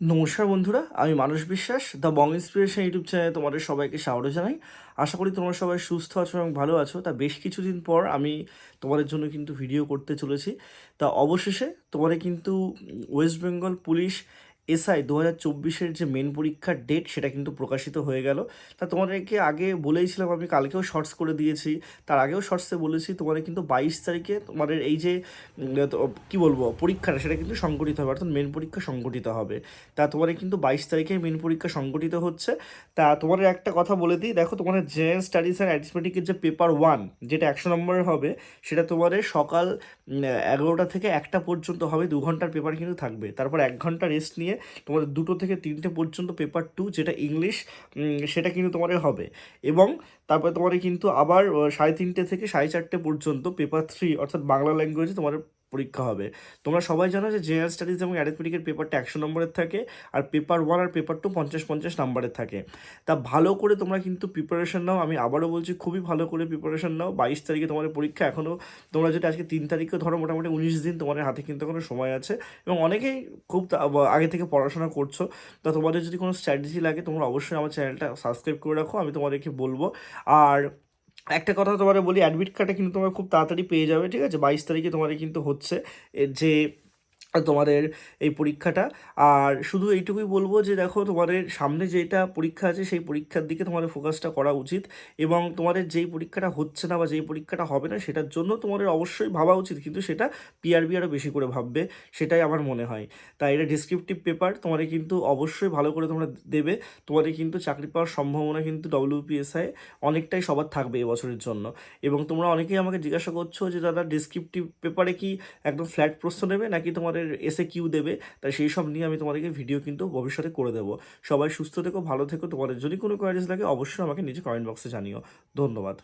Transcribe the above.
নমস্কার বন্ধুরা, আমি মানুষ বিশ্বাস দ্য বং ইন্সপিরেশন ইউটিউব চ্যানেলে তোমাদের সবাইকে স্বাগত জানাই। আশা করি তোমরা সবাই সুস্থ আছো এবং ভালো আছো। তা বেশ কিছুদিন পর আমি তোমাদের জন্য কিন্তু ভিডিও করতে চলেছি। তা অবশেষে তোমাদের কিন্তু ওয়েস্ট বেঙ্গল পুলিশ এসআই দু হাজার চব্বিশের যে মেন পরীক্ষার ডেট সেটা কিন্তু প্রকাশিত হয়ে গেল। তা তোমাদেরকে আগে বলেইছিলাম, আমি কালকেও শর্টস করে দিয়েছি। তার আগেও শর্টসে বলেছি, তোমাদের কিন্তু বাইশ তারিখে তোমাদের এই যে কি বলব, পরীক্ষাটা সেটা কিন্তু সংগঠিত হবে, অর্থাৎ মেন পরীক্ষা সংগঠিত হবে। তা তোমাদের কিন্তু বাইশ তারিখে মেন পরীক্ষা সংগঠিত হচ্ছে। তা তোমাদের একটা কথা বলে দিই, দেখো তোমাদের জেনারেল স্টাডিজ অ্যান্ড অ্যারিথমেটিকের যে পেপার ওয়ান যেটা একশো নম্বরের হবে, সেটা তোমাদের সকাল এগারোটা থেকে একটা পর্যন্ত হবে, দু ঘণ্টার পেপার কিন্তু থাকবে। তারপর এক ঘণ্টা রেস্ট নিয়ে তোমাদের দুটো থেকে তিনটে পর্যন্ত পেপার টু যেটা ইংলিশ সেটা কিন্তু তোমার হবে। এবং তারপরে তোমাদের কিন্তু আবার সাড়ে তিনটে থেকে সাড়ে চারটে পর্যন্ত পেপার থ্রি অর্থাৎ বাংলা ল্যাঙ্গুয়েজে তোমাদের পরীক্ষা হবে। তোমরা সবাই জানো যে জেনারেল স্টাডিজ এবং অ্যারিথমেটিকের পেপারটা একশো নম্বরের থাকে আর পেপার ওয়ান আর পেপার টু পঞ্চাশ পঞ্চাশ নাম্বারের থাকে। তা ভালো করে তোমরা কিন্তু প্রিপারেশন নাও। আমি আবারও বলছি, খুবই ভালো করে প্রিপারেশন নাও। বাইশ তারিখে তোমাদের পরীক্ষা এখনও তোমরা যদি আজকে তিন তারিখে ধরো মোটামুটি উনিশ দিন, তোমাদের হাতে কিন্তু এখনও সময় আছে। এবং অনেকেই খুব আগে থেকে পড়াশোনা করছ। তা তোমাদের যদি কোনো স্ট্র্যাটেজি লাগে, তোমরা অবশ্যই আমার চ্যানেলটা সাবস্ক্রাইব করে রাখো। আমি তোমাদেরকে বলব। আর একটা কথা তোমার বলি অ্যাডমিট কার্ডটা কিন্তু তোমার খুব তাড়াতাড়ি পেয়ে যাবে, ঠিক আছে? বাইশ তারিখে তোমার কিন্তু হচ্ছে। যে তোমাদের এই পরীক্ষাটা। আর শুধু এইটুকুই বলব যে দেখো, তোমাদের সামনে যেটা পরীক্ষা আছে, সেই পরীক্ষার দিকে তোমাদের ফোকাসটা করা উচিত। এবং তোমাদের যেই পরীক্ষাটা হচ্ছে না বা যেই পরীক্ষাটা হবে না, সেটার জন্য তোমাদের অবশ্যই ভাবা উচিত। কিন্তু সেটা পিআরবি আরও বেশি করে ভাববে, সেটাই আমার মনে হয়। তাই এটা ডিসক্রিপটিভ পেপার তোমাদের কিন্তু অবশ্যই ভালো করে তোমরা দেবে। তোমাদের কিন্তু চাকরি পাওয়ার সম্ভাবনা কিন্তু ডব্লিউপিএসআই অনেকটাই সবার থাকবে এবছরের জন্য। এবং তোমরা অনেকেই আমাকে জিজ্ঞাসা করছ যে, দাদা ডিসক্রিপটিভ পেপারে কি একদম ফ্ল্যাট প্রশ্ন নেবে? নাকি তোমাদের এসে কিউ দেবে তাই সেই সব নিয়ে আমি তোমাদেরকে ভিডিও কিন্তু ভবিষ্যতে করে দেবো। সবাই সুস্থ থেকো, ভালো থেকো। তোমাদের যদি কোনো কোয়ারিজ লাগে, অবশ্যই আমাকে নিচে কমেন্ট বক্সে জানিও। ধন্যবাদ।